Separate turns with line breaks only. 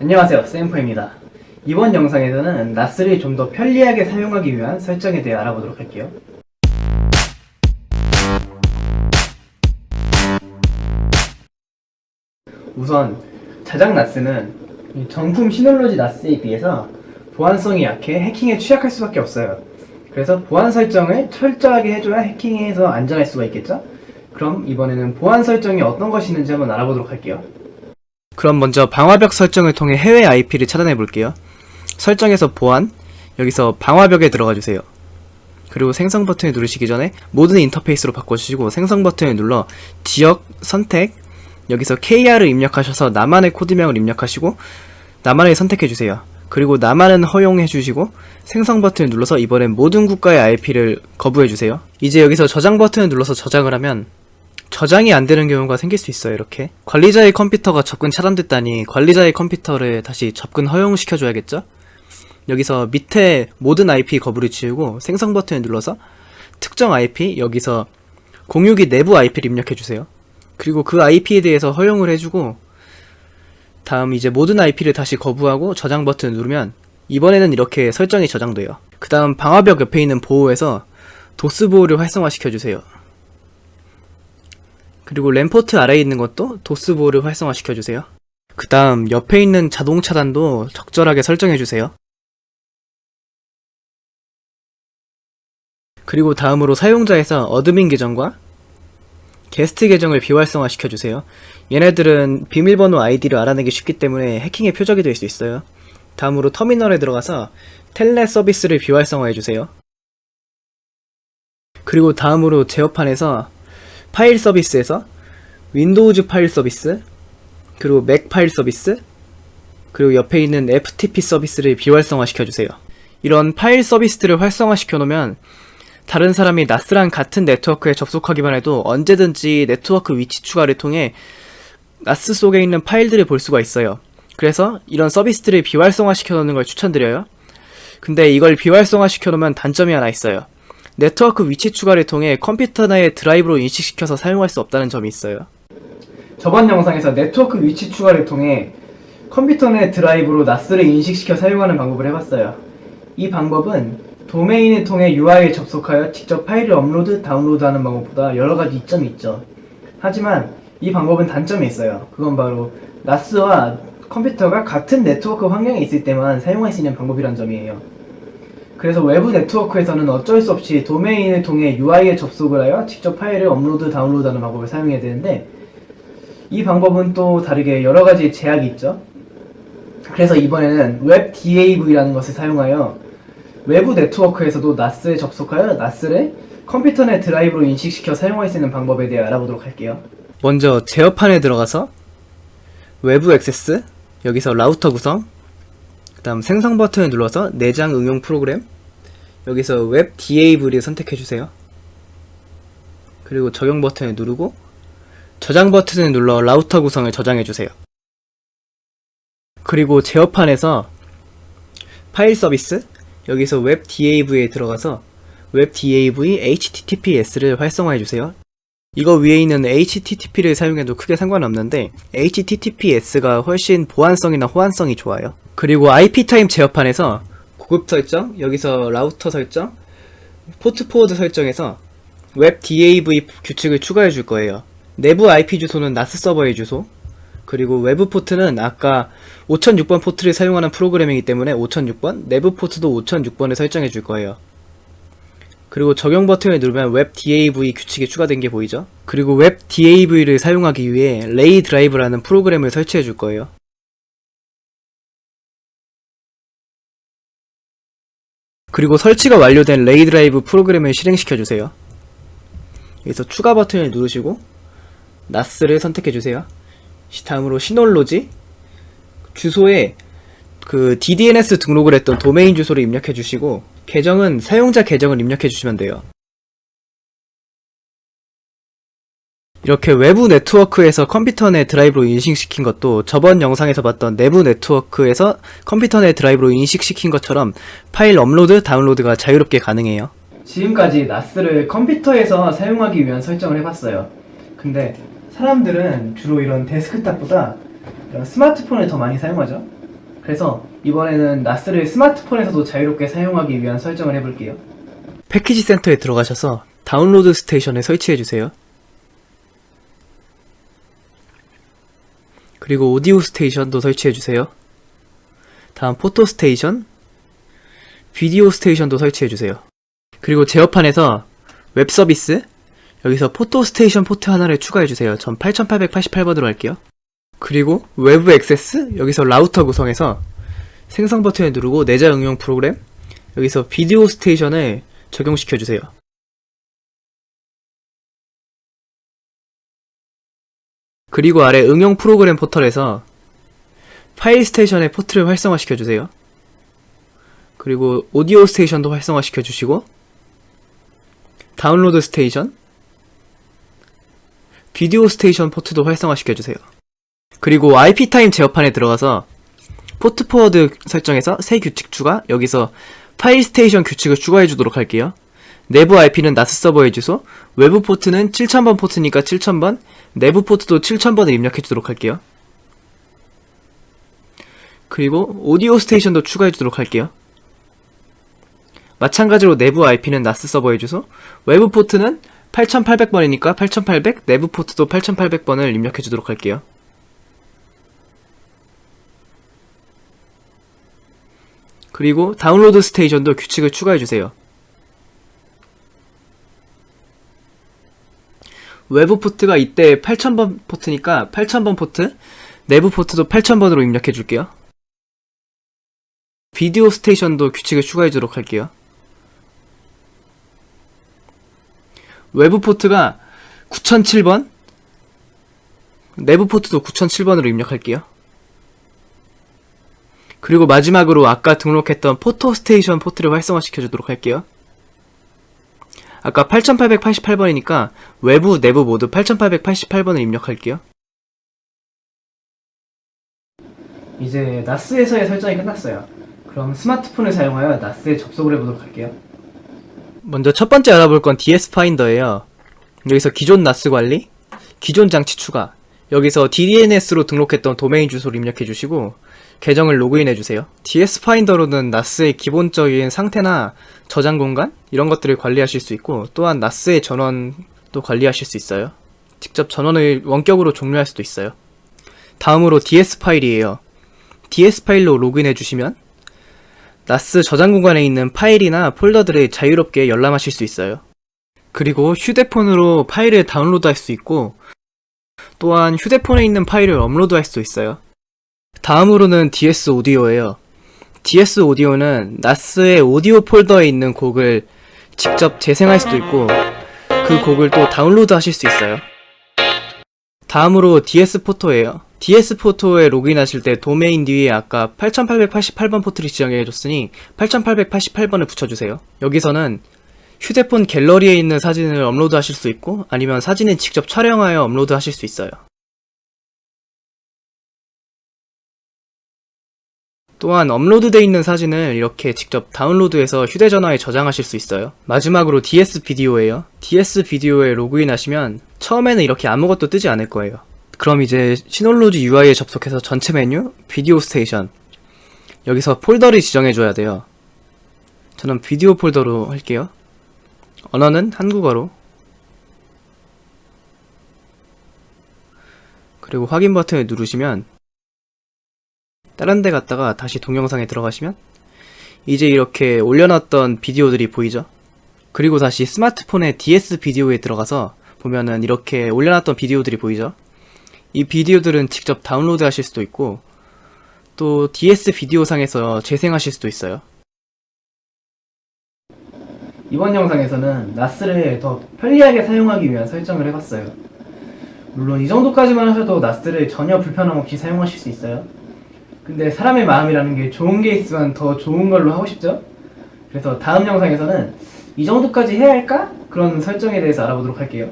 안녕하세요 샘프입니다. 이번 영상에서는 나스를 좀 더 편리하게 사용하기 위한 설정에 대해 알아보도록 할게요. 우선 자작 나스는 이 정품 시놀로지 나스에 비해서 보안성이 약해 해킹에 취약할 수밖에 없어요. 그래서 보안 설정을 철저하게 해줘야 해킹에서 안전할 수가 있겠죠? 그럼 이번에는 보안 설정이 어떤 것이 있는지 한번 알아보도록 할게요 그럼 먼저 방화벽 설정을 통해 해외 IP를 차단해 볼게요. 설정에서 보안, 여기서 방화벽에 들어가 주세요. 그리고 생성 버튼을 누르시기 전에 모든 인터페이스로 바꿔주시고 생성 버튼을 눌러 지역 선택, 여기서 KR을 입력하셔서 나만의 코드명을 입력하시고 나만을 선택해 주세요. 그리고 나만은 허용해 주시고 생성 버튼을 눌러서 이번엔 모든 국가의 IP를 거부해 주세요. 이제 여기서 저장 버튼을 눌러서 저장을 하면 저장이 안 되는 경우가 생길 수 있어요, 이렇게. 관리자의 컴퓨터가 접근 차단됐다니 관리자의 컴퓨터를 다시 접근 허용시켜 줘야겠죠? 여기서 밑에 모든 IP 거부를 지우고 생성 버튼을 눌러서 특정 IP, 여기서 공유기 내부 IP를 입력해 주세요. 그리고 그 IP에 대해서 허용을 해주고 다음 이제 모든 IP를 다시 거부하고 저장 버튼을 누르면 이번에는 이렇게 설정이 저장돼요. 그 다음 방화벽 옆에 있는 보호에서 도스 보호를 활성화시켜 주세요. 그리고 램포트 아래에 있는 것도 도스 보호를 활성화시켜주세요. 그 다음 옆에 있는 자동 차단도 적절하게 설정해주세요. 그리고 다음으로 사용자에서 어드민 계정과 게스트 계정을 비활성화 시켜주세요. 얘네들은 비밀번호 아이디를 알아내기 쉽기 때문에 해킹의 표적이 될 수 있어요. 다음으로 터미널에 들어가서 텔레 서비스를 비활성화해주세요. 그리고 다음으로 제어판에서 파일 서비스에서 윈도우즈 파일 서비스, 그리고 맥 파일 서비스, 그리고 옆에 있는 FTP 서비스를 비활성화 시켜주세요. 이런 파일 서비스들을 활성화시켜 놓으면 다른 사람이 나스랑 같은 네트워크에 접속하기만 해도 언제든지 네트워크 위치 추가를 통해 나스 속에 있는 파일들을 볼 수가 있어요. 그래서 이런 서비스들을 비활성화 시켜 놓는 걸 추천드려요. 근데 이걸 비활성화 시켜 놓으면 단점이 하나 있어요. 네트워크 위치 추가를 통해 컴퓨터 내의 드라이브로 인식시켜서 사용할 수 없다는 점이 있어요. 저번 영상에서 네트워크 위치 추가를 통해 컴퓨터 내 드라이브로 나스를 인식시켜 사용하는 방법을 해봤어요. 이 방법은 도메인을 통해 UI에 접속하여 직접 파일을 업로드, 다운로드하는 방법보다 여러 가지 이점이 있죠. 하지만 이 방법은 단점이 있어요. 그건 바로 나스와 컴퓨터가 같은 네트워크 환경에 있을 때만 사용할 수 있는 방법이란 점이에요. 그래서 외부 네트워크에서는 어쩔 수 없이 도메인을 통해 UI에 접속을 하여 직접 파일을 업로드, 다운로드하는 방법을 사용해야 되는데 이 방법은 또 다르게 여러 가지 제약이 있죠. 그래서 이번에는 웹 DAV라는 것을 사용하여 외부 네트워크에서도 나스에 접속하여 나스를 컴퓨터 내 드라이브로 인식시켜 사용할 수 있는 방법에 대해 알아보도록 할게요. 먼저 제어판에 들어가서 외부 액세스, 여기서 라우터 구성, 그 다음 생성 버튼을 눌러서 내장 응용 프로그램. 여기서 웹 DAV를 선택해 주세요. 그리고 적용 버튼을 누르고 저장 버튼을 눌러 라우터 구성을 저장해 주세요. 그리고 제어판에서 파일 서비스 여기서 웹 DAV에 들어가서 웹 DAV HTTPS를 활성화해 주세요. 이거 위에 있는 HTTP를 사용해도 크게 상관없는데 HTTPS가 훨씬 보안성이나 호환성이 좋아요. 그리고 IP 타임 제어판에서 고급 설정, 여기서 라우터 설정, 포트 포워드 설정에서 웹 DAV 규칙을 추가해 줄 거예요. 내부 IP 주소는 나스 서버의 주소, 그리고 외부 포트는 아까 5006번 포트를 사용하는 프로그램이기 때문에 5006번, 내부 포트도 5006번을 설정해 줄 거예요. 그리고 적용 버튼을 누르면 웹 DAV 규칙이 추가된 게 보이죠? 그리고 웹 DAV를 사용하기 위해 레이 드라이브라는 프로그램을 설치해 줄 거예요. 그리고 설치가 완료된 레이 드라이브 프로그램을 실행시켜 주세요. 여기서 추가 버튼을 누르시고 나스를 선택해 주세요. 다음으로 시놀로지 주소에 그 DDNS 등록을 했던 도메인 주소를 입력해 주시고 계정은 사용자 계정을 입력해 주시면 돼요. 이렇게 외부 네트워크에서 컴퓨터 내 드라이브로 인식시킨 것도 저번 영상에서 봤던 내부 네트워크에서 컴퓨터 내 드라이브로 인식시킨 것처럼 파일 업로드, 다운로드가 자유롭게 가능해요. 지금까지 나스를 컴퓨터에서 사용하기 위한 설정을 해봤어요. 근데 사람들은 주로 이런 데스크탑보다 이런 스마트폰을 더 많이 사용하죠. 그래서 이번에는 나스를 스마트폰에서도 자유롭게 사용하기 위한 설정을 해볼게요. 패키지 센터에 들어가셔서 다운로드 스테이션에 설치해주세요. 그리고 오디오 스테이션도 설치해주세요. 다음 포토 스테이션, 비디오 스테이션도 설치해주세요. 그리고 제어판에서 웹 서비스, 여기서 포토 스테이션 포트 하나를 추가해주세요. 전 8888번으로 할게요. 그리고 외부 액세스, 여기서 라우터 구성에서 생성 버튼을 누르고 내자 응용 프로그램, 여기서 비디오 스테이션을 적용시켜주세요. 그리고 아래 응용 프로그램 포털에서 파일 스테이션의 포트를 활성화시켜 주세요. 그리고 오디오 스테이션도 활성화시켜 주시고 다운로드 스테이션 비디오 스테이션 포트도 활성화시켜 주세요. 그리고 IP 타임 제어판에 들어가서 포트 포워드 설정에서 새 규칙 추가 여기서 파일 스테이션 규칙을 추가해 주도록 할게요. 내부 IP는 나스 서버의 주소, 외부 포트는 7000번 포트니까 7000번, 내부 포트도 7000번을 입력해 주도록 할게요. 그리고 오디오 스테이션도 추가해 주도록 할게요. 마찬가지로 내부 IP는 나스 서버의 주소, 외부 포트는 8800번이니까 8800, 내부 포트도 8800번을 입력해 주도록 할게요. 그리고 다운로드 스테이션도 규칙을 추가해 주세요. 외부 포트가 이때 8000번 포트니까 8000번 포트, 내부 포트도 8000번으로 입력해 줄게요. 비디오 스테이션도 규칙을 추가해 주도록 할게요. 외부 포트가 9007번, 내부 포트도 9007번으로 입력할게요. 그리고 마지막으로 아까 등록했던 포토 스테이션 포트를 활성화시켜 주도록 할게요. 아까 8888번이니까 외부, 내부 모두 8888번을 입력할게요. 이제 나스에서의 설정이 끝났어요. 그럼 스마트폰을 사용하여 나스에 접속을 해보도록 할게요. 먼저 첫 번째 알아볼 건 DS 파인더예요. 여기서 기존 나스 관리, 기존 장치 추가, 여기서 DDNS로 등록했던 도메인 주소를 입력해 주시고 계정을 로그인해 주세요. DS 파인더로는 나스의 기본적인 상태나 저장 공간 이런 것들을 관리하실 수 있고 또한 나스의 전원도 관리하실 수 있어요. 직접 전원을 원격으로 종료할 수도 있어요. 다음으로 DS 파일이에요. DS 파일로 로그인해 주시면 나스 저장 공간에 있는 파일이나 폴더들을 자유롭게 열람하실 수 있어요. 그리고 휴대폰으로 파일을 다운로드 할 수 있고 또한 휴대폰에 있는 파일을 업로드 할 수 있어요. 다음으로는 DS 오디오예요. DS 오디오는 나스의 오디오 폴더에 있는 곡을 직접 재생할 수도 있고 그 곡을 또 다운로드 하실 수 있어요. 다음으로 DS 포토예요. DS 포토에 로그인하실 때 도메인 뒤에 아까 8888번 포트를 지정해줬으니 8888번을 붙여주세요. 여기서는 휴대폰 갤러리에 있는 사진을 업로드 하실 수 있고 아니면 사진을 직접 촬영하여 업로드 하실 수 있어요. 또한 업로드되어 있는 사진을 이렇게 직접 다운로드해서 휴대전화에 저장하실 수 있어요. 마지막으로 DS 비디오예요. DS 비디오에 로그인하시면 처음에는 이렇게 아무것도 뜨지 않을 거예요. 그럼 이제 시놀로지 UI에 접속해서 전체 메뉴, 비디오 스테이션 여기서 폴더를 지정해줘야 돼요. 저는 비디오 폴더로 할게요. 언어는 한국어로 그리고 확인 버튼을 누르시면 다른 데 갔다가 다시 동영상에 들어가시면 이제 이렇게 올려놨던 비디오들이 보이죠? 그리고 다시 스마트폰의 DS 비디오에 들어가서 보면은 이렇게 올려놨던 비디오들이 보이죠? 이 비디오들은 직접 다운로드 하실 수도 있고 또 DS 비디오상에서 재생하실 수도 있어요. 이번 영상에서는 나스를 더 편리하게 사용하기 위한 설정을 해봤어요. 물론 이 정도까지만 하셔도 나스를 전혀 불편함 없이 사용하실 수 있어요. 근데 사람의 마음이라는 게 좋은 게 있으면 더 좋은 걸로 하고 싶죠? 그래서 다음 영상에서는 이 정도까지 해야 할까? 그런 설정에 대해서 알아보도록 할게요.